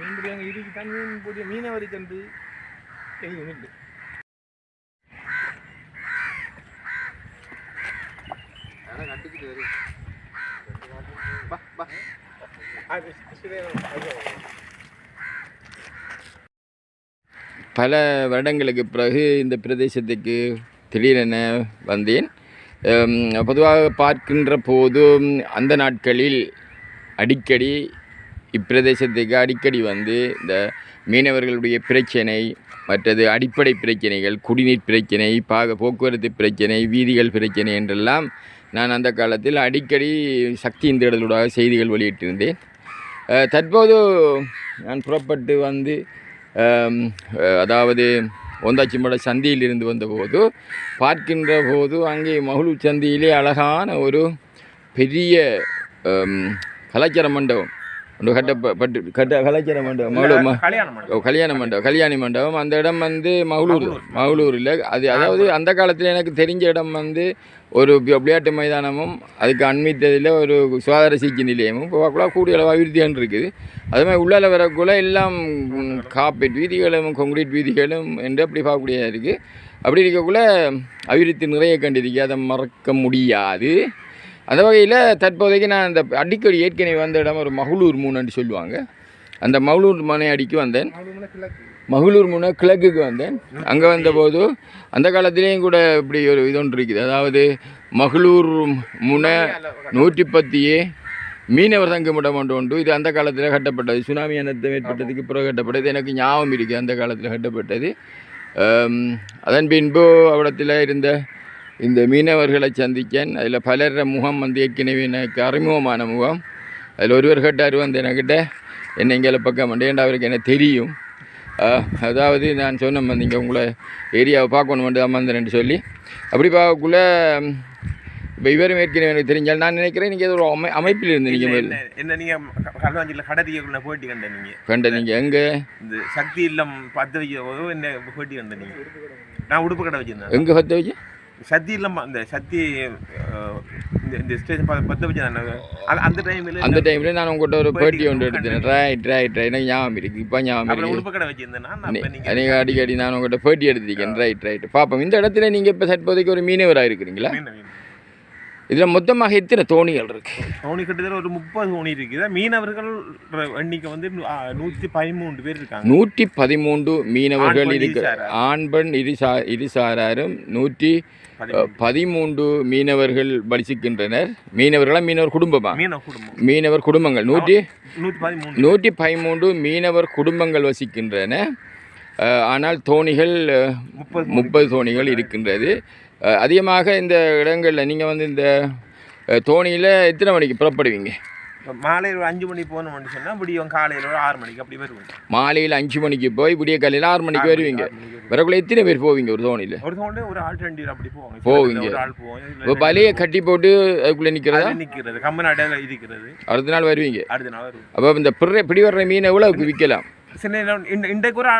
மீன்பிடி அங்கே இருக்கு தான் மீன் பிடி மீனவரி சென்று எங்கேயும் இல்லை பல வருடங்களுக்கு பிறகு இந்த பிரதேசத்துக்கு திடீரென வந்தேன். பொதுவாக பார்க்கின்ற போதும் அந்த நாட்களில் அடிக்கடி இப்பிரதேசத்துக்கு அடிக்கடி வந்து இந்த மீனவர்களுடைய பிரச்சனை மற்றது அடிப்படை பிரச்சனைகள் குடிநீர் பிரச்சனை பாக போக்குவரத்து பிரச்சனை வீதிகள் பிரச்சனை என்றெல்லாம் நான் அந்த காலத்தில் அடிக்கடி சக்தியின் தேடலூடாக செய்திகள் வெளியிட்டிருந்தேன். தற்போது நான் புறப்பட்டு வந்து அதாவது ஒந்தாச்சிமட சந்தியில் இருந்து வந்தபோது பார்க்கின்ற போது அங்கே மகளூர் சந்தியிலே அழகான ஒரு பெரிய கலாச்சார மண்டபம் ஒன்று கட்டப்பட்டு கட்ட கலாச்சார மண்டபம் மகளூர் கல்யாண மண்டபம். கல்யாணி மண்டபம் அந்த இடம் வந்து மகளூர் மகளூரில். அது அதாவது அந்த காலத்தில் எனக்கு தெரிஞ்ச இடம் வந்து ஒரு விளையாட்டு மைதானமும் அதுக்கு அண்மித்ததில் ஒரு சுகாதார சிகிச்சை நிலையமும் இப்போ கூடிய அளவு அபிவிருத்தியான் இருக்குது. அது மாதிரி உள்ளால வரக்குள்ள எல்லாம் காப்பீட் வீதிகளும் கான்கிரீட் வீதிகளும் என்று அப்படி பார்க்கக்கூடியதாக இருக்குது. அப்படி இருக்கக்குள்ள அபிவிருத்தி நிறைய கண்டிருக்கு அதை மறக்க முடியாது. அந்த வகையில் தற்போதைக்கு நான் அந்த அடிக்கடி ஏற்கனவே வந்த இடம் ஒரு மகளூர் மூணுன்னு சொல்லுவாங்க. அந்த மகளூர் மனை அடிக்கு வந்தேன். மகளூர் முனை கிழக்குக்கு வந்தேன். அங்கே வந்தபோது அந்த காலத்திலேயும் கூட இப்படி ஒரு இது ஒன்று இருக்குது. அதாவது மகளூர் முனை நூற்றி பத்தியே மீனவர் சங்கமிடம் ஒன்று உண்டு. இது அந்த காலத்தில் கட்டப்பட்டது. சுனாமி அனர்த்தம் ஏற்பட்டதுக்கு பிறகு கட்டப்பட்டது. எனக்கு ஞாபகம் இருக்குது அந்த காலத்தில் கட்டப்பட்டது. அதன் பின்பு அவடத்தில் இருந்த இந்த மீனவர்களை சந்தித்தேன். அதில் பலர முகம் வந்து ஏற்கனவே எனக்கு அறிமுகமான முகம். அதில் ஒருவர் கேட்டார் வந்து என்கிட்ட என்ன இங்கே பக்கம் ஏன்டா அவருக்கு என்ன தெரியும்? அதாவது நான் சொன்னேன் வந்து இங்கே உங்களை ஏரியாவை பார்க்கணும் வந்து அமர்ந்தேன்னு சொல்லி. அப்படி பார்க்கக்குள்ள இப்போ இவரும் ஏற்கனவே எனக்கு தெரிஞ்சால் நான் நினைக்கிறேன் நீங்கள் ஒரு அமை அமைப்பில் இருந்து நீங்கள் என்ன என்ன நீங்க கல்வாஞ்சியில் கடத்தியக்குள்ள போயிட்டு கண்ட நீங்க? கண்ட நீங்கள் எங்கே? இந்த சக்தி இல்லம் பத்து வைக்க என்ன போயிட்டு கண்ட நீங்க? நான் உடுப்பு கடை வச்சிருந்தேன். எங்கே பற்ற வச்சு சக்தி இல்லம் அந்த சக்தி இந்த இந்த ஸ்டேஷன் பத்து வச்சு நான். அந்த டைமில் அந்த டைமில் நான் உங்கள்கிட்ட ஒரு பேட்டி ஒன்று எடுத்தேன். ரைட் ரைட் ரைட் எனக்கு ஞாபகம் இருக்குது இப்போ ஞாபகம் இருக்குது உடுப்பு கடை வச்சிருந்தேன்னா நீங்கள் அடிக்கடி நான் உங்கள்கிட்ட பேட்டி எடுத்திருக்கேன். ரைட் ரைட் பார்ப்போம் இந்த இடத்துல நீங்கள் இப்போ தற்போதைக்கு ஒரு மீனவராக இருக்கிறீங்களா? இதில் மொத்தமாக எத்தனை தோணிகள் இருக்கு? தோணி கிட்டத்தட்ட ஒரு முப்பது தோணி இருக்குது மீனவர்கள் எண்ணிக்கை வந்து நூ- ஆ, நூத்தி பதிமூன்று பேர் இருக்காங்க. நூற்றி பதிமூன்று மீனவர்கள் இருக்க. ஆண் பெண் இருசா இருசாராரும் நூற்றி பதிமூன்று. மீனவர்கள் வசிக்கின்றனர். மீனவர்களா மீனவர் குடும்பமா? மீனவ குடும்பம். மீனவர் குடும்பங்கள். நூற்றி நூற்றி பதிமூன்று. மீனவர் குடும்பங்கள் வசிக்கின்றன. ஆனால் தோணிகள் முப்பது தோணிகள் இருக்கின்றது. அதிகமாக இந்த இடங்களில் நீங்கள் வந்து இந்த தோணியில் எத்தனை மணிக்கு புறப்படுவீங்க? மாலையில் ஒரு அஞ்சு மணி போகணும்னு சொன்னா விடியும் காலையில ஒரு ஆறு மணிக்கு அப்படி வருவோம். மாலையில் அஞ்சு மணிக்கு போய் விடிய காலையில் ஆறு மணிக்கு வருவீங்க. மணிக்கு. வரக்குள்ள எத்தனை பேர் போவீங்க ஒரு தோணியில்? ஒரு தோண்டு ஒரு ஆள் ரெண்டு பேர் அப்படி போவாங்க. போவீங்க. ஒரு ஆள் போவோம் இப்போ பலையை கட்டி போட்டு அதுக்குள்ளே நிற்கிறதா அதுல நிக்கிறது கம்மநாட்டில் இருக்கிறது அடுத்த நாள் வருவீங்க. அடுத்த நாள் வருவோம். அப்போ இந்த பிற பிடி வர்ற மீனை எவ்வளோக்கு விற்கலாம் சின்ன இன்றைக்கு ஒரு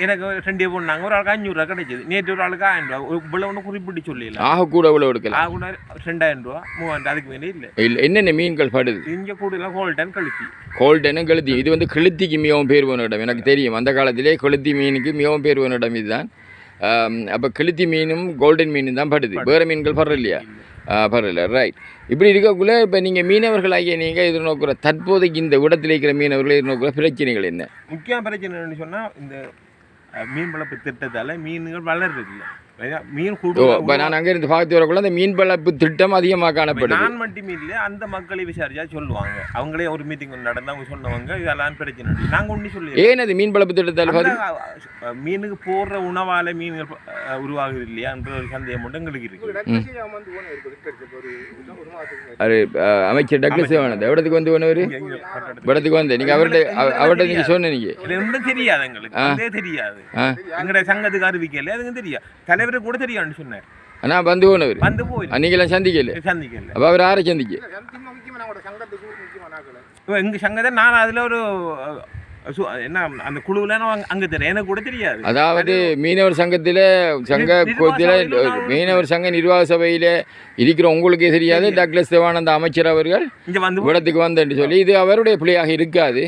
எனக்கு ரெண்டு போனாங்க ஒரு ஆளுக்கு அஞ்சூறுரூவா கிடைச்சது நேற்று ஒரு ஆளுக்கு ஆயிரம் ரூபா இவ்வளோ ஒன்று குறிப்பிட்டு சொல்லல ஆக கூட எவ்வளோ எடுக்கலாம் ஆ கூட ரெண்டாயிரம் ரூபா மூவாயிரம் அதுக்கு மேலே இல்லை இல்லை என்னென்ன மீன்கள் படுது இங்கே கூடுதலாக கோல்டன் கழுத்தி கோல்டனும் கழுத்தி இது வந்து கழுத்திக்கு மிகவும் பேர் போன இடம் எனக்கு தெரியும் அந்த காலத்திலே கழுத்தி மீனுக்கு மிகவும் பேர் போன இடம் இதுதான் அப்போ கழுத்தி மீனும் கோல்டன் மீனும் தான் படுது வேறு மீன்கள் படுற இல்லையா பரவாயில்ல ரைட் இப்படி இருக்கக்குள்ளே இப்போ நீங்கள் மீனவர்களாகிய நீங்கள் எதிர்நோக்குற தற்போதைக்கு இந்த இடத்துல இருக்கிற மீனவர்கள் எதிர்நோக்குற பிரச்சனைகள் என்ன? முக்கிய பிரச்சனை என்னன்னு இந்த மீன் வளர்ப்பு திட்டத்தால் மீன்கள் வளர்றது இல்லை மீன் இப்போ நான் அங்கேருந்து பார்த்து வரக்குள்ள அந்த மீன் வளர்ப்பு திட்டம் அதிகமாக காணப்படுது நான் மட்டும் இல்லை அந்த மக்களை விசாரிச்சா சொல்லுவாங்க. அவங்களே ஒரு மீட்டிங் நடந்து அவங்க சொன்னவங்க இதெல்லாம் பிரச்சனை இல்லை. நாங்க ஒண்ணு சொல்லி ஏன் அது மீன் வளர்ப்பு திட்டத்தால் மீனுக்கு போடுற உணவால மீன்கள் அஹ், உருவாகுது இல்லையான்ற ஒரு சந்தேகம் மட்டும் எங்களுக்கு இருக்கு. அது அமைச்சர் டக்ளஸ் வேணது எவ்வளோத்துக்கு வந்து. இடத்துக்கு வந்து. நீங்கள் அவர்கிட்ட அவ- அவர்கிட்ட நீங்கள் சொன்ன நீங்கள் இது ஒன்றும் தெரியாது எங்களுக்கு. தெரியாது. எங்களுடைய சங்கத்துக்கு அறிவிக்கல அதுங்க தெரியாது. தலைவருக்கு கூட தெரியாதுன்னு சொன்னார். ஆனால் வந்து போனவர். வந்து போய் அன்றைக்கெல்லாம் சந்திக்கல. சந்திக்கல. அப்போ அவர் யாரை சந்திக்க? இப்ப எங்க சங்கத்தை நான் அதுல ஒரு என்ன அந்த குழுவில் அங்க தெரியும் எனக்கு கூட தெரியாது. அதாவது மீனவர் சங்கத்தில் சங்க மீனவர் சங்க நிர்வாக சபையில் இருக்கிற உங்களுக்கே தெரியாது. டக்ளஸ் தேவானந்த அமைச்சர் அவர்கள் இங்க வந்து இடத்துக்கு வந்தேன்னு சொல்லி இது அவருடைய பிள்ளையாக இருக்காது.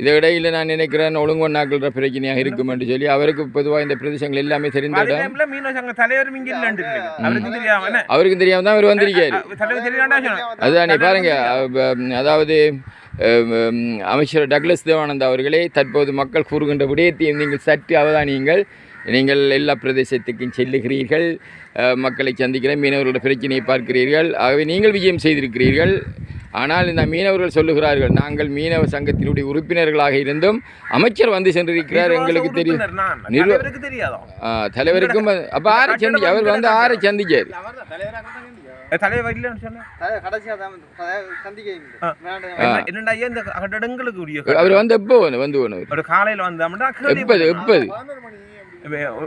இதை இடையில நான் நினைக்கிறேன் ஒழுங்கொன்னாக்கிற பிரச்சனையாக இருக்கும் என்று சொல்லி அவருக்கு பொதுவாக இந்த பிரதேசங்கள் எல்லாமே தெரிந்த இடம். அவருக்கு தெரியாம என்ன? அவருக்கும் தெரியாம தான் அவர் வந்திருக்காரு. அதுதானே பாருங்க அதாவது அமைச்சர் டக்ளஸ் தேவானந்த் அவர்களே தற்போது மக்கள் கூறுகின்ற விடயத்தையும் நீங்கள் சற்று அவதானியுங்கள். நீங்கள் எல்லா பிரதேசத்துக்கும் செல்லுகிறீர்கள். மக்களை சந்திக்கிற மீனவர்களோட பிரச்சனையை பார்க்கிறீர்கள். ஆகவே நீங்கள் விஜயம் செய்திருக்கிறீர்கள். ஆனால் இந்த மீனவர்கள் சொல்லுகிறார்கள் நாங்கள் மீனவ சங்கத்தினுடைய உறுப்பினர்களாக இருந்தும் அமைச்சர் வந்து சென்றிருக்கிறார். எங்களுக்கு தெரியும். தலைவருக்கும் அப்போ ஆரை சந்தி அவர் வந்து ஆரை சந்திச்சார். அவர் வந்து எப்போ வந்து ஒரு காலையில வந்தோம்னா எப்பது எப்பது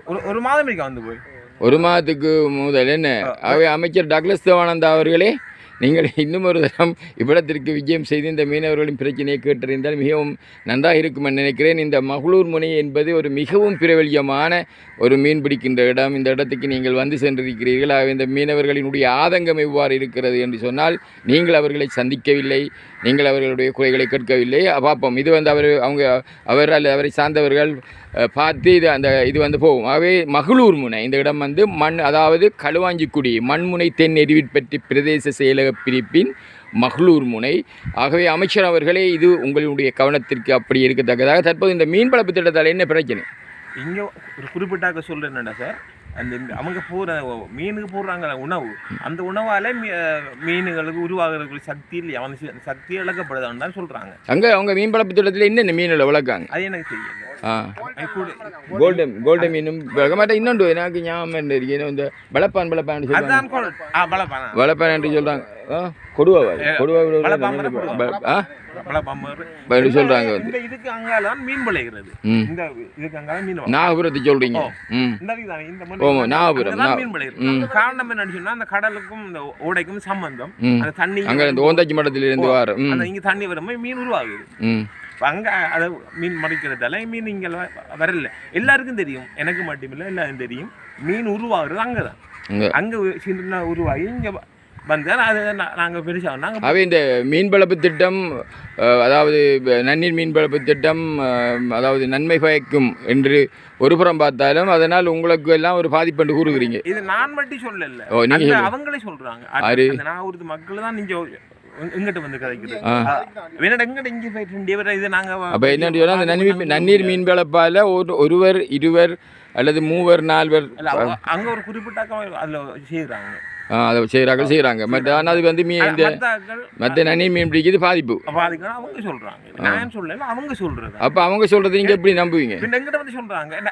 ஒரு ஒரு மாதம் இருக்க வந்து போய் ஒரு மாதத்துக்கு முதல் என்ன ஆகவே அமைச்சர் டக்ளஸ் தேவானந்தா அவர்களே நீங்கள் இன்னும் ஒரு தரம் இவ்விடத்திற்கு விஜயம் செய்து இந்த மீனவர்களின் பிரச்சனையை கேட்டறிந்தால் மிகவும் நன்றாக இருக்கும் என்று நினைக்கிறேன். இந்த மகளூர் முனை என்பது ஒரு மிகவும் பிரபல்யமான ஒரு மீன் பிடிக்கின்ற இடம். இந்த இடத்துக்கு நீங்கள் வந்து சென்றிருக்கிறீர்கள். ஆகவே இந்த மீனவர்களினுடைய ஆதங்கம் எவ்வாறு இருக்கிறது என்று சொன்னால் நீங்கள் அவர்களை சந்திக்கவில்லை. நீங்கள் அவர்களுடைய குறைகளை கேட்கவில்லை. பார்ப்போம். இது வந்து அவர் அவங்க அவர் அல்லது அவரை சார்ந்தவர்கள் பார்த்து இது அந்த இது வந்து போகும். ஆகவே மகளூர் முனை இந்த இடம் வந்து மண் அதாவது களுவாஞ்சிக்குடி மண்முனை தென் எரிவிற்பற்றி பிரதேச செயலக பிரிப்பின் மகளூர் முனை. ஆகவே அமைச்சர் அவர்களே இது உங்களுடைய கவனத்திற்கு அப்படி இருக்கத்தக்கதாக. தற்போது இந்த மீன் வளர்ப்பு திட்டத்தால் என்ன பிரச்சனை? இங்கே ஒரு குறிப்பிட்டாக்க சொல்றேன்டா சார்? அந்த அவங்க போற மீனுக்கு போடுறாங்க உணவு. அந்த உணவால மீனுகளுக்கு உருவாகிறதுக்கு சக்தி இல்லையா? அந்த சி- சக்தி இழக்கப்படுதான்னு தான் சொல்றாங்க. அங்கே அவங்க மீன் வளர்ப்பு திட்டத்தில் என்னென்ன மீன்களை வளர்க்காங்க அது எனக்கு தெரியல. எனக்கு ஞாபகம் இருக்கு ஏன்னா இந்த என்று கொடுவா கொடுவா அப்படி வந்து இதுக்கு அங்கால மீன் விளைகிறது ம் இந்த இதுக்கு அங்கால மீன் வள- நாகபுரத்தை ஓ, நாகபுரம், மீன் விளைகிறது காரணம் என்னன்னு சொன்னா அந்த கடலுக்கும் இந்த ஓடைக்கும் சம்பந்தம் அந்த தண்ணி அங்கே இந்த ஓந்தாச்சி மடத்திலிருந்து வார அந்த இங்க தண்ணி வரும்போது மீன் உருவாகுது அங்க அதை மீன் மடிக்கிறதால மீன் இங்க வரல. எல்லாருக்கும் தெரியும். எனக்கு மட்டுமில்ல எல்லாருக்கும் தெரியும். மீன் உருவாகுறது அங்கே. அங்க ஒரு சின்ன உருவாகி இங்க வ- வந்து அது நா- நாங்க பெருசா நாங்க அவை இந்த மீன் வளர்ப்பு திட்டம் அதாவது நன்னீர் மீன் வளர்ப்பு திட்டம் அதாவது நன்மை பயக்கும் என்று ஒரு புறம் பார்த்தாலும் அதனால் உங்களுக்கு எல்லாம் ஒரு பாதிப்பு கூறுகிறீங்க. இது நான் மட்டும் சொல்லல. அவங்களே சொல்றாங்க? அந்த நாகூர்த்து மக்கள் தான் நீங்க எங்கிட்ட வந்து கதைக்குது. ஆ. வேணா எங்கிட்ட இங்க போயிட்டு ரெண்டு பேரை இது நாங்க அப்போ என்னன்னு சொன்னால் அந்த நன்னீர் நன்னீர் மீன் வளர்ப்பால் ஒரு ஒருவர் இருவர் அல்லது மூவர் நால்வர் அங்க ஒரு குறிப்பிட்ட அதுல ஆ, அதை செய்கிறாங்க செய்கிறாங்க மற்ற ஆனால் அது வந்து மீ இந்த மற்ற நன்னீர் மீன் பிடிக்கிறது பாதிப்பு. பாதிக்கணும் அவங்க சொல்றாங்க. நான் சொல்லல அவங்க சொல்றது? அப்போ அவங்க சொல்கிறத நீங்கள் எப்படி நம்புவீங்க? எங்கிட்ட வந்து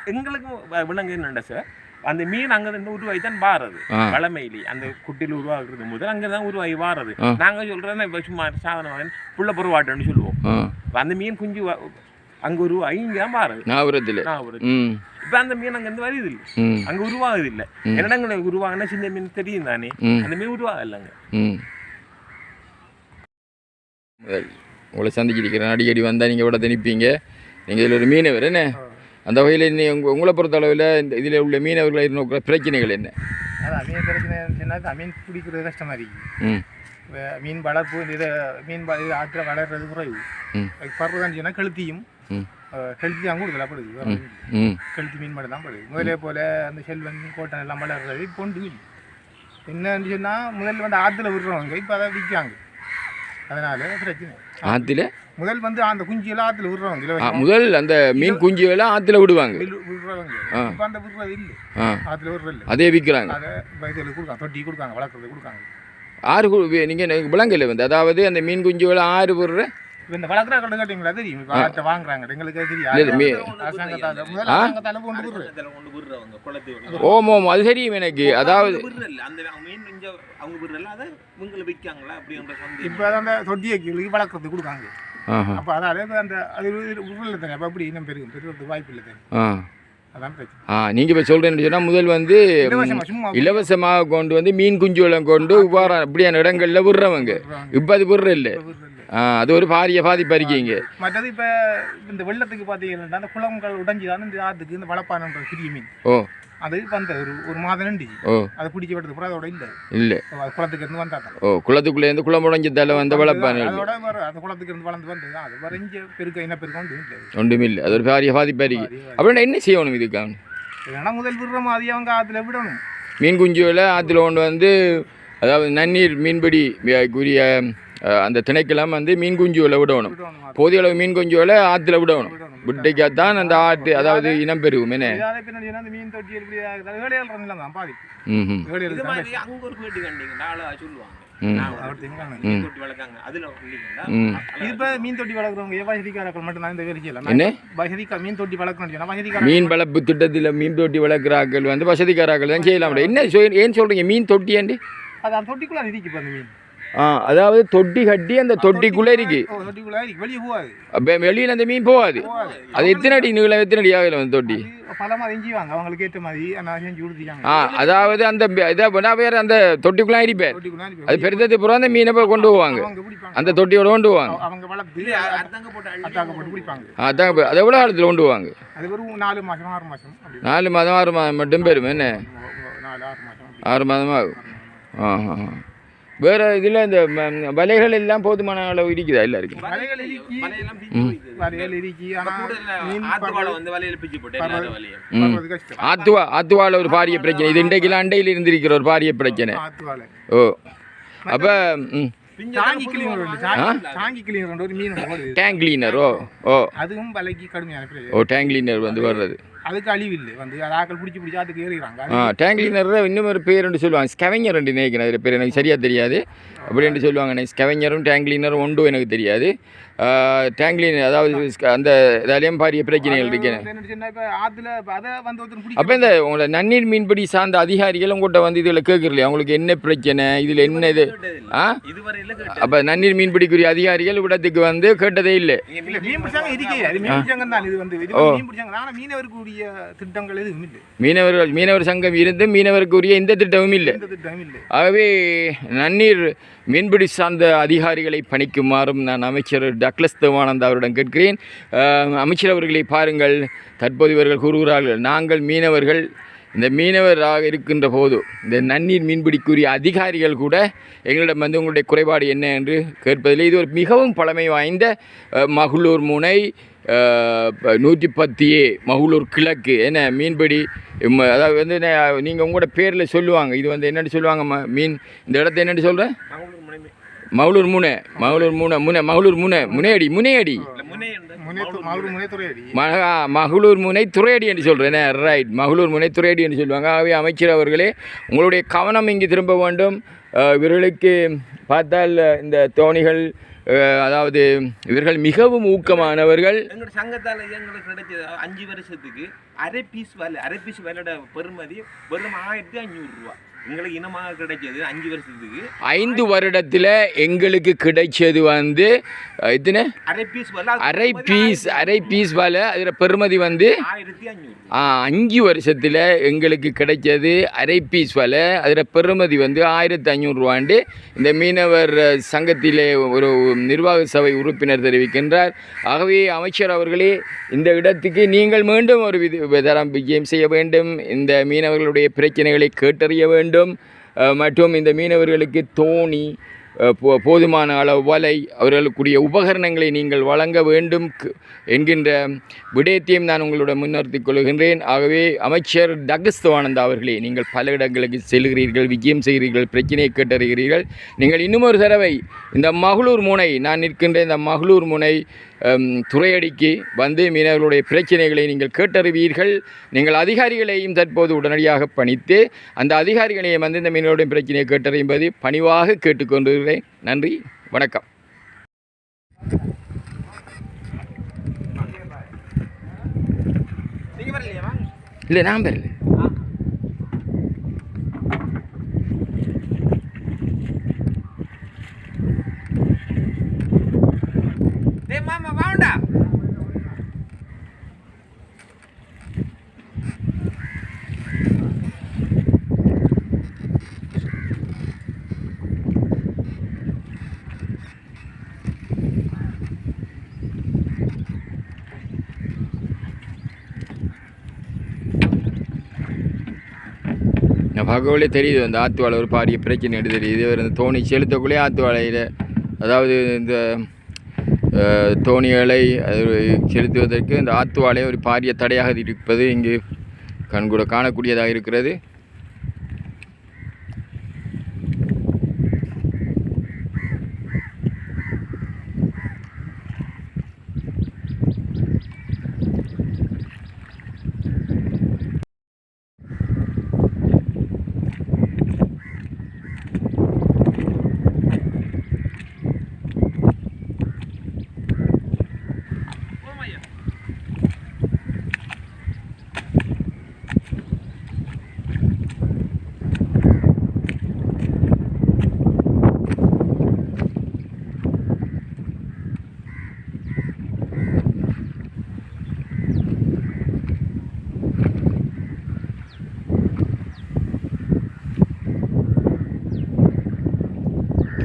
எங்களுக்கும் வ- விலங்கு என்னண்டா சார்? அந்த மீன் அங்க இருந்து உருவாகி தான் வாரது. வளமையிலி. அந்த குட்டியில் உருவாக்குறது முதல் அங்க தான் உருவாகி வாரது. நாங்க சொல்றோன்னா இப்ப சும்மா சாதனம் புள்ள பொருவாட்டம்னு சொல்லுவோம். அந்த மீன் குஞ்சு அங்க உருவாகி இங்க தான் வாரது நாகபுரத்தில் இப்ப அந்த மீன் அங்க இருந்து வருது இல்ல அங்க உருவாகுது இல்ல ம். என்னடங்களுக்கு உருவாகுனா சின்ன மீன் தெரியும் தானே? அந்த மீன் உருவாகலைங்க உங்களை சந்திச்சிருக்கிறேன் அடிக்கடி வந்தால் நீங்கள் விட நிற்பீங்க நீங்கள் இதில் ஒரு மீனவர் என்ன? அந்த வகையில் நீ உங்க உங்களை பொறுத்த அளவில் இந்த இதில் உள்ள மீனவர்களை நோக்கிற பிரச்சனைகள் என்ன? அதான் மீன் பிரச்சனை இருந்துச்சுன்னா மீன் பிடிக்கிறது கஷ்டமாக இருக்குது மீன் வளர்ப்பு இதை மீன் இது ஆற்றுல வளர்றது குறைவு. பருவதான் சொன்னால் கெளுத்தியும் ம். அஹ், கெளுத்தி தான் கூடுதலாக படுது கெளுத்தி மீன் மட்டும் தான் படுது. முதலே போல அந்த செல்வன் கோட்டன் எல்லாம் வளர்றது இப்போ ஒன்று என்னன்னு சொன்னால் முதல்ல வந்து ஆற்றுல விடுறவங்க இப்போ அதை விற்காங்க அதனால பிரச்சனை. ஆற்றுல? முதல் வந்து அந்த குஞ்சியெல்லாம் ஆற்றுல விடுறவங்க ஆ, இலவசமா முதல் அந்த மீன் குஞ்சுகளை ஆற்றுல விடுவாங்க. இப்போ அந்த விடுறது இல்லை. ஆற்றுல விடுறது அதே விற்கிறாங்க அதை இதில் கொடுக்காங்க தொட்டி கொடுக்காங்க வளர்க்குறது கொடுக்காங்க. ஆறு நீங்கள் விலங்கல்ல வந்து அதாவது அந்த மீன் குஞ்சுகளை ஆறு விடுற? இப்போ இந்த வளர்க்குறாங்க கேட்டீங்களா தெரியும். இப்போ வாங்குறாங்க எங்களுக்கு இல்ல, தெரியும் ஓம் ஓம் அது தெரியும் எனக்கு. அதாவது இப்போ அந்த தொட்டியை வளர்க்குறது கொடுக்காங்க. அப்போ இப்ப அந்த அது உருள் தானே. அப்போ அப்படி இன்னும் பெருகும். பெருகிறது வாய்ப்பு இல்லை தானே. ஆ. அதான் பிரச்சனை. ஆ நீங்கள் இப்போ சொல்கிறேன்னு சொன்னால் முதல் வந்து இலவசமாக கொண்டு வந்து மீன் குஞ்சுகளை கொண்டு இவ்வாறு அப்படியான இடங்களில் விடுறவங்க. இப்போ அது விடுற இல்லை அது ஒரு பாரிய பாதிப்பு இருக்கீங்க மற்றது இப்போ இந்த வெள்ளத்துக்கு பார்த்தீங்கன்னா அந்த குளங்கள் உடைஞ்சி தான் இந்த ஆற்றுக்கு இந்த வளப்பானன்ற சிறிய மீன். ஓ. அது வந்த ஒரு ஒரு மாதம் நின்றுச்சு. ஓ. அதை பிடிச்சி விட்டது அப்புறம் அதோட இல்லை. இல்லை. குளத்துக்கு இருந்து வந்தா தான். ஓ குளத்துக்குள்ளேருந்து குளம் முடஞ்சதால வந்த வளர்ப்பான அதோட வேற அந்த குளத்துக்கு இருந்து வளர்ந்து வந்தது. அது இங்கே பெருக்க என்ன பெருக்க ஒன்றும் இல்லை. ஒன்றும் இல்லை. அது ஒரு பெரிய பாதிப்பாக இருக்கு அப்படின்னா என்ன செய்யணும் இதுக்கு? இல்லைன்னா முதல் விடுற மாதிரி அவங்க அதில் விடணும். மீன் குஞ்சுகளை ஆற்றுல கொண்டு வந்து அதாவது நன்னீர் மீன்பிடி உரிய அஹ், அந்த திணைக்கெல்லாம் வந்து மீன் குஞ்சுகளை விடணும். போதிய அளவு மீன் குஞ்சுகளை ஆற்றுல விடணும். விட்டைக்காத்தான் அந்த ஆட்டு அதாவது இனம் பெருகும். என்ன? மீன் தொட்டி தான் தான் தொட்டி தொட்டி வசதிக்காரர்கள் தான் தொட்டி வளர்ப்பு திட்டத்தில் மீன் தொட்டி வளர்க்குறாக்கள் வந்து வசதிக்காராக்கள் தான் செய்யலாம். என்ன சொல் ஏன் சொல்கிறீங்க மீன் தொட்டியாண்டி அது அந்த தொட்டிக்குள்ள மீன். ஆ அதாவது தொட்டி கட்டி அந்த தொட்டிக்குள்ளே இருக்கு. வெளியில் அந்த மீன் போகாது. அது எத்தனை அடி நீளம் எத்தனை அடி ஆகல அந்த தொட்டி? ஆ அதாவது அந்த இதை பண்ணா வேறு அந்த தொட்டிக்குள்ளே இருக்கு. அது பெருந்தது பூரா அந்த மீனை போய் கொண்டு போவாங்க. அந்த தொட்டியோட கொண்டு போவாங்க. இப்ப அது எவ்வளோ காலத்தில் கொண்டு போவாங்க? நாலு மாதம் ஆறு மாதம் மட்டும் பெறும் என்ன? ஆறு மாதம் ஆகும். ஆ ஆ ஆ. வேறு இதில் இந்த வலைகள் எல்லாம் போதுமான அளவு இருக்குதா எல்லாருக்கும்? வலைகள் இருக்கு. ஆத்துவா ஆத்துவால ஒரு பாரிய பிரச்சனை. இது இன்றைக்கெல்லாம் அண்டையில் இருந்திருக்கிற ஒரு பாரிய பிரச்சனை. ஓ. அப்போ டேங்க் கிளீனர் ஓ? ஓ. அதுவும் விலைக்கு கடுமையான பிரச்சனை. ஓ டேங்க் கிளீனர் வந்து வர்றது. அதுக்கு அழிவு இல்லை வந்து அது ஆக்கள் பிடிச்சி பிடிச்சி அதுக்கு ஏறிடுறாங்க. ஆ டேங்க் கிளீனர் இன்னும் ஒரு பேர் ரெண்டு சொல்லுவாங்க. ஸ்கவெஞ்சர் ரெண்டு நினைக்கிறேன். அதில் பேர் எனக்கு சரியாக தெரியாது. அப்படின்னு சொல்லுவாங்க. ஸ்கவெஞ்சரும் டேங்க் கிளீனரும் ஒன்றும் எனக்கு தெரியாது. டேங்க் கிளீனர் அதாவது அந்த இதாலேயும் பாரிய பிரச்சனைகள் ஒருத்தர் அப்போ இந்த உங்களை நன்னீர் மீன்பிடி சார்ந்த அதிகாரிகள் உங்கள்கிட்ட வந்து இதில் கேட்குறலையா உங்களுக்கு என்ன பிரச்சனை? இதில் என்ன இது. ஆ. அப்போ நன்னீர் மீன்பிடிக்குரிய அதிகாரிகள் இவ்விடத்துக்கு வந்து கேட்டதே இல்லை. மீனவர்கள் மீனவர் சங்கம் இருந்து மீனவருக்குரிய எந்த திட்டமும் இல்லை. ஆகவே நன்னீர் மீன்பிடி சார்ந்த அதிகாரிகளை பணிக்குமாறும் நான் அமைச்சர் டக்ளஸ் தேவானந்த் அவரிடம் கேட்கிறேன். அமைச்சர் அவர்களை பாருங்கள். தற்போது இவர்கள் கூறுகிறார்கள் நாங்கள் மீனவர்கள். இந்த மீனவராக இருக்கின்ற போது இந்த நன்னீர் மீன்பிடிக்குரிய அதிகாரிகள் கூட எங்களிடம் வந்து உங்களுடைய குறைபாடு என்ன என்று கேட்பதில் இது ஒரு மிகவும் பழமை வாய்ந்த மகளூர் முனை நூற்றி பத்து ஏ மகளூர் கிழக்கு என்ன மீன்பிடி ம- அதாவது வந்து நீங்கள் உங்களோட பேரில் சொல்லுவாங்க. இது வந்து என்னென்னு சொல்லுவாங்க மீன். இந்த இடத்த என்னென்னு சொல்கிறேன் அவங்களுக்கு மகளூர் முனை மகளூர் முனை முனை மகளூர் முனை முனையடி முனையடி. மகளூர் முனை துறையடி என்று சொல்கிறேன் ரைட் மகளூர் முனை துறையடி என்று சொல்லுவாங்க. ஆகவே அமைச்சர் அவர்களே உங்களுடைய கவனம் இங்கு திரும்ப வேண்டும். இவர்களுக்கு பார்த்தால் இந்த தோணிகள் அதாவது இவர்கள் மிகவும் ஊக்கமானவர்கள். எங்களோட சங்கத்தால் எங்களுக்கு கிடைச்ச அஞ்சு வருஷத்துக்கு அரை பீஸ் வேலை அரை பீஸ் வேலையோட பெருமதி வெறும் ஆயிரத்தி அஞ்சூறு ரூபா. எங்களுக்கு இனமாக கிடைச்சது அஞ்சு வருஷத்துக்கு. ஐந்து வருடத்தில் எங்களுக்கு கிடைச்சது வந்து எத்தனை? அரை பீஸ் வலை அரை பீஸ் அரை பீஸ் வலை அதில் பெறுமதி வந்து ஆயிரத்தி அஞ்சூறு ஆ, அஞ்சு வருஷத்தில் எங்களுக்கு கிடைச்சது அரை பீஸ் வலை அதில் பெறுமதி வந்து ஆயிரத்தி ஐநூறுரூவாண்டு இந்த மீனவர் சங்கத்திலே ஒரு நிர்வாக சபை உறுப்பினர் தெரிவிக்கின்றார். ஆகவே அமைச்சர் அவர்களே இந்த இடத்துக்கு நீங்கள் மீண்டும் ஒரு விதி தரம் விஜயம் செய்ய வேண்டும். இந்த மீனவர்களுடைய பிரச்சனைகளை கேட்டறிய வேண்டும். வேண்டும். மற்றும் இந்த மீனவர்களுக்கு தோணி போ- போதுமான அளவு வலை அவர்களுக்குரிய உபகரணங்களை நீங்கள் வழங்க வேண்டும். என்கின்ற விடயத்தையும் நான் உங்களுடன் முன்னிறுத்திக் கொள்கின்றேன். ஆகவே அமைச்சர் டக்ளஸ் அவர்களே நீங்கள் பல இடங்களுக்கு செல்கிறீர்கள் விஜயம் செய்கிறீர்கள் பிரச்சனையை கேட்டறிகிறீர்கள். நீங்கள் இன்னும் ஒரு தடவை இந்த மகளூர் முனை நான் நிற்கின்ற இந்த மகளூர் முனை துறையடிக்கு வந்து மீனவர்களுடைய பிரச்சனைகளை நீங்கள் கேட்டறிவீர்கள். நீங்கள் அதிகாரிகளையும் தற்போது உடனடியாக பணித்து அந்த அதிகாரிகளையும் வந்து இந்த மீனவருடைய பிரச்சனையை கேட்டறியும்பது பணிவாக கேட்டுக்கொண்டிருக்கிறேன். நன்றி வணக்கம். இல்லை நான் வரல. பார்க்கவே தெரியுது அந்த ஆத்துவாழை ஒரு பாரிய பிரச்சனை எடுத்து தெரியுது இவர் இந்த தோணி செலுத்தக்குள்ளே ஆத்துவாழையில் அதாவது இந்த தோணிகளை அது செலுத்துவதற்கு இந்த ஆத்துவாழை ஒரு பாரிய தடையாக இருப்பது இங்கு கண்கூட காணக்கூடியதாக இருக்கிறது.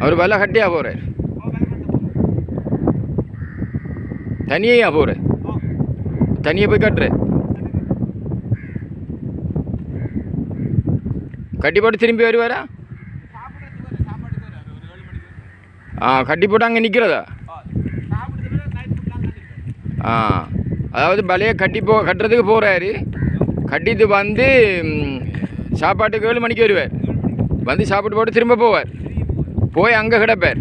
அவர் வலை கட்டியா போகிறார் தனியா போகிற தனியாக போய் கட்டுற? கட்டி போட்டு திரும்பி வருவாரா? ஆ கட்டி போட்டு அங்கே நிற்கிறதா ஆ அதாவது பலையை கட்டி போ கட்டுறதுக்கு போகிறாரு கட்டிட்டு வந்து சாப்பாட்டுக்கு ஏழு மணிக்கு வருவார். வந்து சாப்பிட்டு போட்டு திரும்ப போவார். போய் அங்கே கிடப்பார்.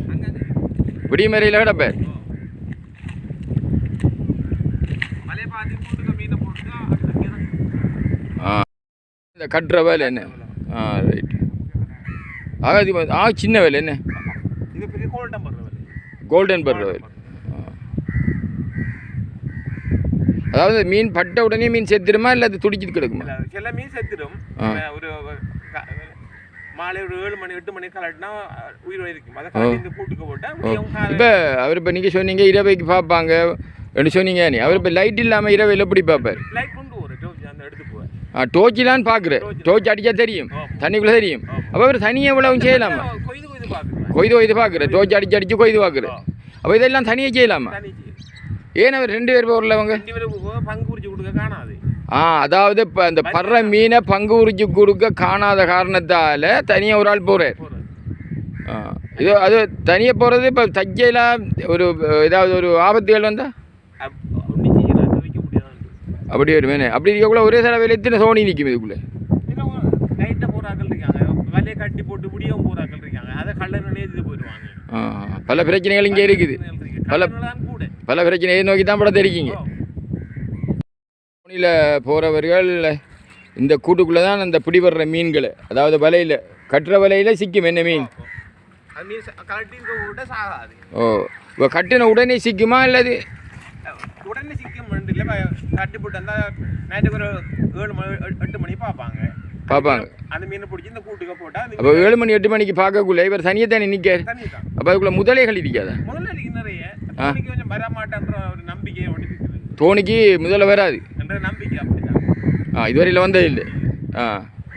விடியமறையில் கிடப்பார். ஆ. இந்த கட்டுற வேலை என்ன? ஆ ரைட் ஆக இது வந்து- ஆ சின்ன வேலை என்ன? கோல்டன் பர்ற வேலை. அதாவது மீன் பட்ட உடனே மீன் செத்துருமா இல்லை அது துடிச்சிட்டு கிடக்குமா? சில மீன் செத்துடும். ஒரு மாலை ஒரு ஏழு மணி எட்டு மணி கலட்டினா உயிர் இருக்கும் அதை கலட்டி கூட்டுக்கு போட்டா முடியும் இப்போ அவர் இப்போ நீங்கள் சொன்னீங்க இரவைக்கு பார்ப்பாங்க சொன்னீங்க நீ. அவர் இப்போ லைட் இல்லாமல் இரவையில் எப்படி பார்ப்பார் லைட் கொண்டு வரும் ஜோதி அந்த எடுத்து போவேன் ஆ டோச்சிலான்னு பார்க்குறேன் டோச் அடித்தா தெரியும். தண்ணிக்குள்ளே தெரியும். அப்போ அவர் தனியாக இவ்வளவு செய்யலாமா? கொய்து கொய்து பார்க்குறேன் டோச் அடிச்சு அடிச்சு கொய்து பார்க்குறேன் அப்போ இதெல்லாம் தனியாக செய்யலாமா. ஏன் அவர் ரெண்டு பேர் போகல அவங்க? பங்கு உரிச்சு கொடுக்க காணாது. ஆ அதாவது இப்போ அந்த படுற மீனை பங்கு உரிச்சு கொடுக்க காணாத காரணத்தால் தனியாக ஒரு ஆள் போகிறார் ஆ இது அது தனியாக போகிறது இப்போ தைக்கலாம் ஒரு ஏதாவது ஒரு ஆபத்துகள் வந்தால் அப்- ஒண்ணும் செய்யல அதை வைக்க முடியாது அப்படி அப்படி இருக்கக்குள்ள ஒரே செலவில் எத்தனை சோனி நிற்கும் இதுக்குள்ளே? இருக்காங்க. கட்டி போட்டு முடியவும் போறாக்கள் இருக்காங்க. அதை நேர்த்து போயிடுவாங்க. பல பிரச்சனைகள் இங்கே இருக்குது. பல- பல பிரச்சனையை நோக்கி தான் படம் தெரிவிங்க தோணியில் போகிறவர்கள் இந்த கூட்டுக்குள்ளே தான் அந்த பிடிபடுற மீன்களை அதாவது வலையில் கட்டுற வலையில் சிக்கும் என்ன மீன்? ஓ இப்போ கட்டின உடனே சிக்குமா இல்லது? உடனே சிக்கம் இல்லை கட்டி போட்டு அந்த நைட்டுக்கு ஒரு ஏழு மணி எட்டு- மணி பார்ப்பாங்க பார்ப்பாங்க அந்த மீனை பிடிச்சி இந்த கூட்டுக்கு போட்டா அந்த அப்போ ஏழு மணி எட்டு மணிக்கு பார்க்கக்குள்ள இவர் தனியாக தானே நிற்கார் அப்போ அதுக்குள்ளே முதலைகள் இருக்காதா இருக்கு நிறைய கொஞ்சம் வர மாட்டேன்ற ஒரு நம்பிக்கை தோணிக்கு முதல்ல வராது. என்ற நம்பிக்கை அப்படிதான். ஆ இதுவரையில் வந்தது இல்லை. ஆ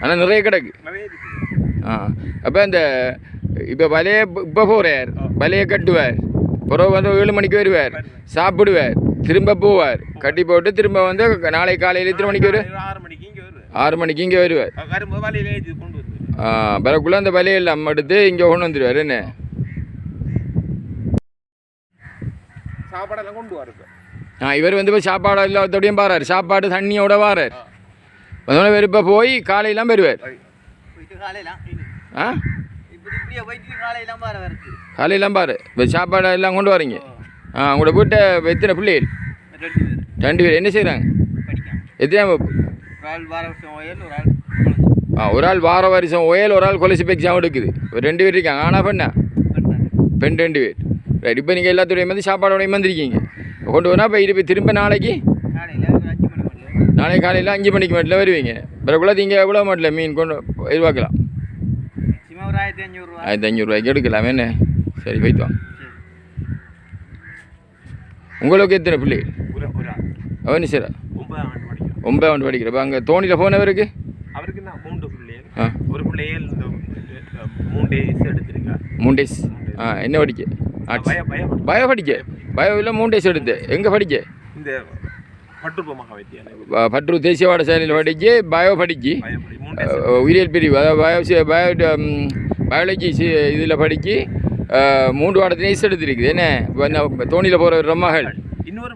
ஆனால் நிறைய கிடக்கு. ஆ அப்போ இந்த இப்போ வலையை இப்போ போகிறார் வலையை கட்டுவார். பிறகு வந்து ஏழு மணிக்கு வருவார். சாப்பிடுவார். திரும்ப போவார். கட்டி போட்டு திரும்ப வந்து நாளை காலையில் எத்தனை மணிக்கு வருவார்? ஆறு மணிக்கு இங்கே வருது ஆறு மணிக்கு இங்கே வருவார். ஆ பிறகுள்ள அந்த வலையெல்லாம் எடுத்து இங்கே கொண்டு வந்துடுவார் என்ன? சாப்பாடெல்லாம் கொண்டு வருது இவர் வந்து இப்போ சாப்பாடு எல்லாத்தோடையும் பாறாரு சாப்பாடு தண்ணியோட வாரார் அதனால இவர் இப்போ போய் காலையெல்லாம் வருவார் ஆ காலையெல்லாம் பாரு இப்போ சாப்பாடு எல்லாம் கொண்டு வரீங்க ஆ உங்களோட வீட்டை எத்தனை பிள்ளைகள் ரெண்டு பேர் என்ன செய்கிறாங்க எத்தனை வகுப்பு ஆ ஒரு ஆள் வார வருஷம் ஓயல் ஒரு ஆள் கொலசி எக்ஸாம் எடுக்குது ஒரு ரெண்டு பேர் இருக்காங்க ஆனால் பெண்ணா பெண் ரெண்டு பேர் ரைட் இப்போ நீங்கள் எல்லாத்துடையும் வந்து சாப்பாடோடையும் வந்திருக்கீங்க கொண்டு போனால் இப்போ இருப்பி. திரும்ப நாளைக்கு? நாளைக்கு காலையில் அஞ்சு மணிக்கு மட்டும் வருவீங்க? பிறகுள்ள நீங்கள் எவ்வளோ மட்டும் மீன் கொண்டு எதிர்பார்க்கலாம். ஆயிரத்தி அஞ்சூறுரூவா ஆயிரத்தி அஞ்சூறுரூவாய்க்கு எடுக்கலாம். என்ன? சரி போய்த்து வாங்க உங்களுக்கு எத்தனை பிள்ளைகள் ஆள். அவனு சரி? ஒன்பதாம் ஆண்டு படிக்கிறப்ப அங்கே தோணியில் போனவருக்கு அவருக்கு? நான் மூன்று பிள்ளைகள் ஒரு பிள்ளைகள் இந்த இந்த மூணு டேஸ் எடுத்திருக்கா. மூணு டேஸ் ஆ என்ன படிக்க? பய படிக்க பயோ இல்லை மூணு டேஸ் எடுத்து. எங்கே படிக்க? இந்த பற்று தேசிய பாடசாலையில் படித்து பயோ அஹ் உயிரியல் பிரிவு அதாவது பயோ பயோ பயாலஜி இதில் படித்து மூன்று பாடத்திலையும் எஸ் எடுத்திருக்குது. என்ன? தோணியில் போகிற ஒரு மகள் இன்னொரு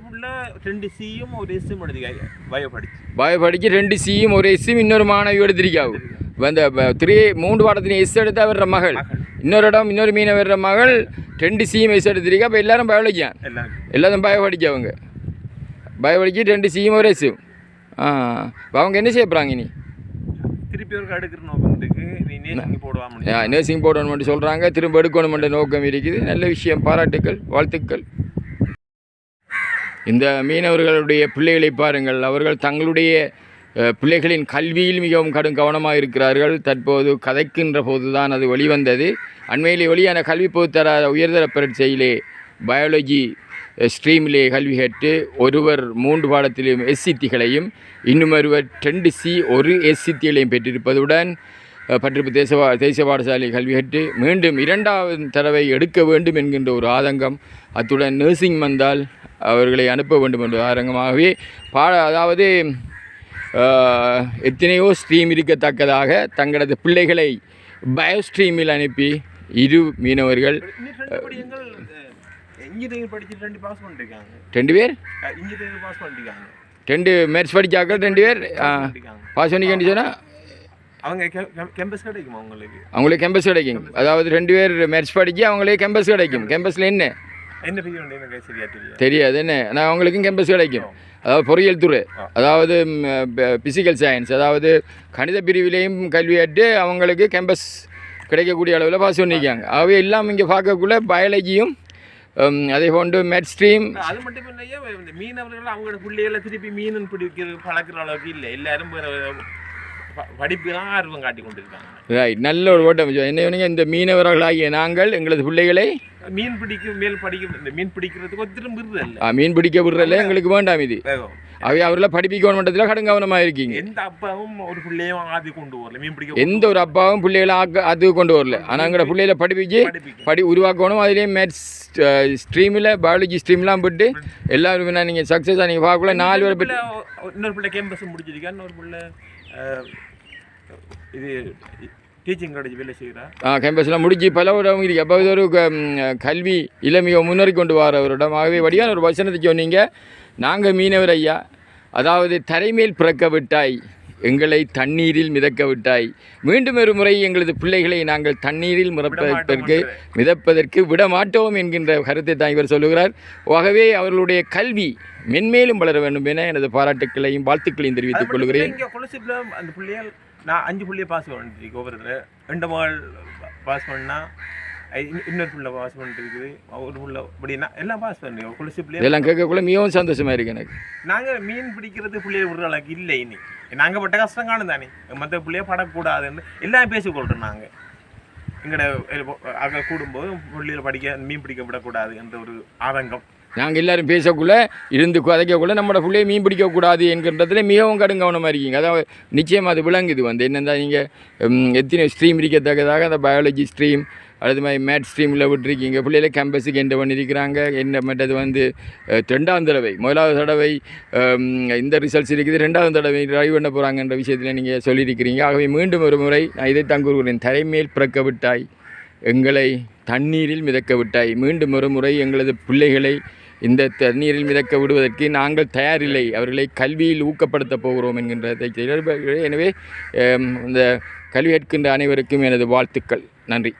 ரெண்டு சியும் ஒரு எஸ்ஸும் எடுத்து பயோ படிச்சு பயோ படித்து ரெண்டு சியும் ஒரு எஸ்ஸும் இன்னொரு மாணவி எடுத்திருக்காவு. இந்த த்ரீ மூன்று பாடத்திலையும் எஸ் எடுத்தா வர்ற மகள். இன்னொரு இடம் இன்னொரு மீனை வர்ற மகள் ரெண்டு சியும் எஸ் எடுத்திருக்கா அப்போ எல்லாரும் பயாலஜியான் எல்லாரும். பயோ படிக்கவங்க பயோ படிச்சு ரெண்டு சியும் ஒரு எஸ்ஸும் ஆ அவங்க என்ன செய்ய போகிறாங்க இனி? திருப்பி ஒரு எடுக்கிற நோக்கம் இருக்கு. நீ நேசிங்க போடுவாங்க நர்சிங் போடணும்னு சொல்கிறாங்க திரும்ப எடுக்கணுமென்ற நோக்கம் இருக்குது. நல்ல விஷயம். பாராட்டுக்கள் வாழ்த்துக்கள். இந்த மீனவர்களுடைய பிள்ளைகளை பாருங்கள். அவர்கள் தங்களுடைய பிள்ளைகளின் கல்வியில் மிகவும் கடும் கவனமாக இருக்கிறார்கள். தற்போது கதைக்கின்ற போதுதான் அது வெளிவந்தது. அண்மையிலே வெளியான கல்வி பொதுத்தர உயர்தர பரீட்சையிலே பயாலஜி ஸ்ட்ரீமிலே கல்வி கேட்டு ஒருவர் மூன்று பாடத்திலும் எஸ்சித்திகளையும் இன்னும் ஒருவர் ரெண்டு சி ஒரு எஸ்சித்திகளையும் பெற்றிருப்பதுடன் பற்றிப்பு பட்டிருப்பு தேச தேசிய பாடசாலை கல்வி கற்று மீண்டும் இரண்டாவது தடவை எடுக்க வேண்டும் என்கின்ற ஒரு ஆதங்கம் அத்துடன் நர்சிங் வந்தால் அவர்களை அனுப்ப வேண்டும் என்ற ஆதங்கமாகவே பாட அதாவது எத்தனையோ ஸ்ட்ரீம் இருக்கத்தக்கதாக தங்களது பிள்ளைகளை பயோ ஸ்ட்ரீமில் அனுப்பி இரு மீனவர்கள் ரெண்டு பேர்? ரெண்டு மேட்ச் படித்தாக்கள் ரெண்டு பேர். பாஸ் சொன்னால் அவங்க கேம்பஸ் கிடைக்குமா உங்களுக்கு? அவங்களே கேம்பஸ் கிடைக்கும். அதாவது ரெண்டு பேர் மேட்ச் படித்து அவங்களே கேம்பஸ் கிடைக்கும். கேம்பஸில் என்ன? என்ன தெரியாது. என்ன? ஆனால் அவங்களுக்கும் கேம்பஸ் கிடைக்கும். அதாவது பொறியியல் துறை. அதாவது ஃபிசிக்கல் சயின்ஸ் அதாவது கணித பிரிவிலையும் கல்வி கற்று அவங்களுக்கு கேம்பஸ் கிடைக்கக்கூடிய அளவில் பாஸ் பண்ணியிருக்காங்க ஆகவே எல்லாம் இங்கே பார்க்கக்குள்ள பயாலஜியும் அதே போன்று மேட் ஸ்ட்ரீம் அது மட்டும் இல்லையா இந்த மீனவர்கள் அவங்களோட பிள்ளைகளை திருப்பி மீன் பிடிக்கிற பழக்கிற அளவுக்கு இல்லை. எல்லாரும் படிப்பு தான் ஆர்வம் காட்டி கொண்டிருக்காங்க. ரைட் நல்ல ஒரு ஓட்டம். என்ன இந்த மீனவர்களாகிய நாங்கள் எங்களது பிள்ளைகளை மீன் பிடிக்கும் மேல் படிக்க இந்த மீன் பிடிக்கிறதுக்கு ஆ, மீன் பிடிக்க விடுறதில்ல எங்களுக்கு வேண்டாம் இது. அவை அவர்களை படிப்பிக்க மட்டத்தில் கடும் கவனமாக இருக்கீங்க. எந்த அப்பாவும் ஒரு பிள்ளையும் ஆதி கொண்டு வரல மீன் பிடிக்க எந்த ஒரு அப்பாவும் பிள்ளைகளை ஆக்க அது கொண்டு வரல. ஆனால் எங்களோட பிள்ளைகளை படிப்பிச்சு படி உருவாக்கணும். அதுலேயே மேத்ஸ் ஸ்ட்ரீமில் பயாலஜி ஸ்ட்ரீம்லாம் போட்டு எல்லாருமே நீங்கள் சக்ஸஸாக நீங்கள் பார்க்கல நாலு பேர் இன்னொரு பிள்ளை கேம்பஸ் முடிச்சிருக்கா? இன்னொரு பிள்ளை இது டீச்சிங் காலேஜ் வேலை செய்கிறா ஆ கேம்பஸ்லாம் முடிஞ்சு பல இடம் இருக்கு அப்போ இது ஒரு கல்வி இளமையை முன்னேறி கொண்டு வர ஒரு இடம் ஆகவே வடிவான ஒரு வசனத்தை சொன்னீங்க. நாங்கள் மீனவர் ஐயா அதாவது தரைமேல் பிறக்க விட்டாய் எங்களை தண்ணீரில் மிதக்க விட்டாய். மீண்டும் ஒரு முறை எங்களது பிள்ளைகளை நாங்கள் தண்ணீரில் மிதப்பதற்கு மிதப்பதற்கு விட மாட்டோம் என்கின்ற கருத்தை தான் இவர் சொல்லுகிறார். ஆகவே அவர்களுடைய கல்வி மென்மேலும் வளர வேண்டும் என எனது பாராட்டுக்களையும் வாழ்த்துக்களையும் தெரிவித்துக் கொள்கிறேன். நான் அஞ்சு பிள்ளைய பாஸ் பண்ணிட்டு தடவை ரெண்டு மகள் பாஸ் பண்ணா ஐ- இன்னும் இன்னொரு பிள்ளை பாஸ் பண்ணிட்டு இருக்குது. ஒரு பிள்ளை அப்படின்னா எல்லாம் பாஸ் பண்ணி கொலசிப்பிலே இதெல்லாம் கேட்கக்குள்ள மிகவும் சந்தோஷமா இருக்கு எனக்கு. நாங்கள் மீன் பிடிக்கிறது பிள்ளைய விடுற அளவுக்கு இல்லை இனி. நாங்கள் பட்ட கஷ்டம் காணும் தானே. மற்ற பிள்ளைய படக்கூடாதுன்னு எல்லாம் பேசிக்கொள்கிறோம் நாங்கள் எங்களோட அங்கே கூடும்போது பிள்ளைகளை படிக்க மீன் பிடிக்க விடக்கூடாது என்ற ஒரு ஆதங்கம். நாங்கள் எல்லோரும் பேசக்குள்ள இருந்து குதைக்கக்குள்ளே நம்மளோட பிள்ளையை மீன் பிடிக்கக்கூடாது என்கின்றதுல மிகவும் கடுங்கவனமாக இருக்கீங்க. அதாவது நிச்சயமாக அது விளங்குது வந்து. என்னென்னா நீங்கள் எத்தனை ஸ்ட்ரீம் இருக்கத்தக்கதாக அந்த பயாலஜி ஸ்ட்ரீம் அது மாதிரி மேட் ஸ்ட்ரீமில் விட்டுருக்கீங்க. பிள்ளைகளை கேம்பஸுக்கு என்ன பண்ணியிருக்கிறாங்க என்ன மற்றது வந்து ரெண்டாவது ரெண்டாம் தடவை முதலாவது தடவை இந்த ரிசல்ட்ஸ் இருக்குது. ரெண்டாவது தடவை ட்ரைவ் பண்ண போகிறாங்கன்ற விஷயத்தில் நீங்கள் சொல்லியிருக்கிறீங்க ஆகவே மீண்டும் ஒரு முறை நான் இதைத்தான் கூறுகிறேன். தரைமேல் பிறக்க விட்டாய் எங்களை தண்ணீரில் மிதக்க விட்டாய். மீண்டும் ஒரு முறை எங்களது பிள்ளைகளை இந்த தண்ணீரில் மிதக்க விடுவதற்கு நாங்கள் தயாரில்லை. அவர்களை கல்வியில் ஊக்கப்படுத்தப் போகிறோம் என்கின்றதை எனவே இந்த கல்வி கற்கின்ற அனைவருக்கும் எனது வாழ்த்துக்கள். நன்றி.